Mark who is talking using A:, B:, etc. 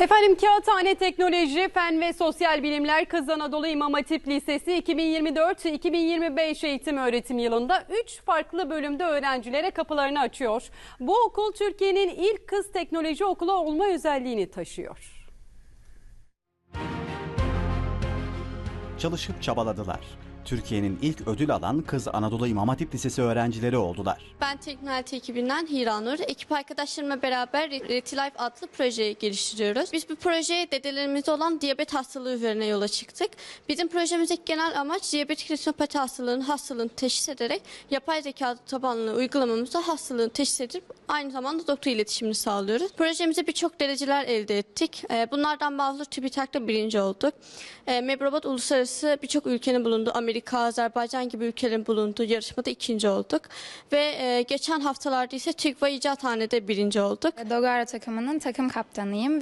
A: Efendim Kağıthane Teknoloji, Fen ve Sosyal Bilimler Kız Anadolu İmam Hatip Lisesi 2024-2025 eğitim öğretim yılında 3 farklı bölümde öğrencilere kapılarını açıyor. Bu okul Türkiye'nin ilk kız teknoloji okulu olma özelliğini taşıyor.
B: Çalışıp çabaladılar. Türkiye'nin ilk ödül alan Kız Anadolu İmam Hatip Lisesi öğrencileri oldular.
C: Ben Teknalite ekibinden Hiranur. Ekip arkadaşlarımla beraber Retilife adlı projeyi geliştiriyoruz. Biz bu projeye dedelerimizde olan diyabet hastalığı üzerine yola çıktık. Bizim projemizdeki genel amaç diyabetik retinopati hastalığının hastalığını teşhis ederek yapay zeka tabanlı uygulamamızda hastalığını teşhis edip aynı zamanda doktor iletişimini sağlıyoruz. Projemizde birçok dereceler elde ettik. Ee, Bunlardan bazıları TÜBİTAK'ta birinci olduk. Ee, Mebrobot uluslararası birçok ülkenin bulunduğu Amerika, Azerbaycan gibi ülkelerin bulunduğu yarışmada ikinci olduk. Ve e, geçen haftalarda ise TÜGVA İcathane'de birinci olduk.
D: Dogara takımının takım kaptanıyım